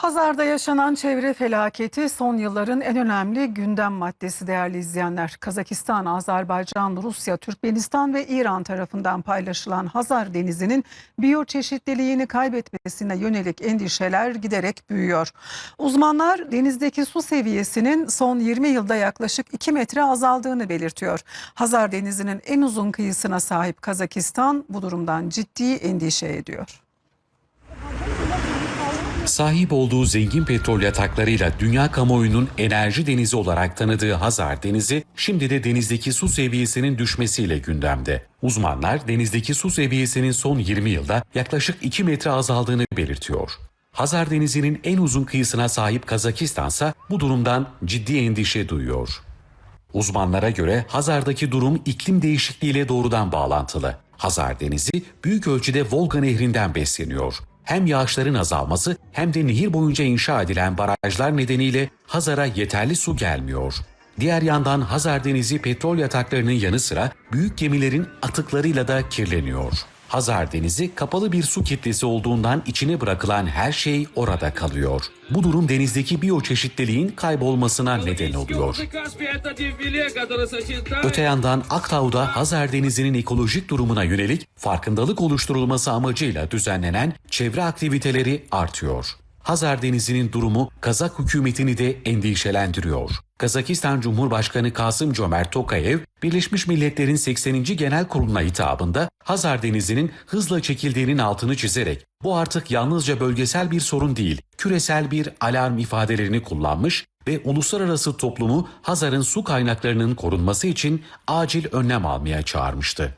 Hazar'da yaşanan çevre felaketi son yılların en önemli gündem maddesi değerli izleyenler. Kazakistan, Azerbaycan, Rusya, Türkmenistan ve İran tarafından paylaşılan Hazar Denizi'nin biyoçeşitliliğini kaybetmesine yönelik endişeler giderek büyüyor. Uzmanlar denizdeki su seviyesinin son 20 yılda yaklaşık 2 metre azaldığını belirtiyor. Hazar Denizi'nin en uzun kıyısına sahip Kazakistan bu durumdan ciddi endişe ediyor. Sahip olduğu zengin petrol yataklarıyla dünya kamuoyunun enerji denizi olarak tanıdığı Hazar Denizi, şimdi de denizdeki su seviyesinin düşmesiyle gündemde. Uzmanlar denizdeki su seviyesinin son 20 yılda yaklaşık 2 metre azaldığını belirtiyor. Hazar Denizi'nin en uzun kıyısına sahip Kazakistan ise bu durumdan ciddi endişe duyuyor. Uzmanlara göre Hazar'daki durum iklim değişikliğiyle doğrudan bağlantılı. Hazar Denizi büyük ölçüde Volga Nehri'nden besleniyor. Hem yağışların azalması hem de nehir boyunca inşa edilen barajlar nedeniyle Hazar'a yeterli su gelmiyor. Diğer yandan Hazar Denizi petrol yataklarının yanı sıra büyük gemilerin atıklarıyla da kirleniyor. Hazar Denizi kapalı bir su kitlesi olduğundan içine bırakılan her şey orada kalıyor. Bu durum denizdeki biyoçeşitliliğin kaybolmasına neden oluyor. Öte yandan Aktau'da Hazar Denizi'nin ekolojik durumuna yönelik farkındalık oluşturulması amacıyla düzenlenen çevre aktiviteleri artıyor. Hazar Denizi'nin durumu Kazak hükümetini de endişelendiriyor. Kazakistan Cumhurbaşkanı Kasım Cömert Tokayev, Birleşmiş Milletler'in 80. Genel Kurulu'na hitabında Hazar Denizi'nin hızla çekildiğinin altını çizerek bu artık yalnızca bölgesel bir sorun değil, küresel bir alarm ifadelerini kullanmış ve uluslararası toplumu Hazar'ın su kaynaklarının korunması için acil önlem almaya çağırmıştı.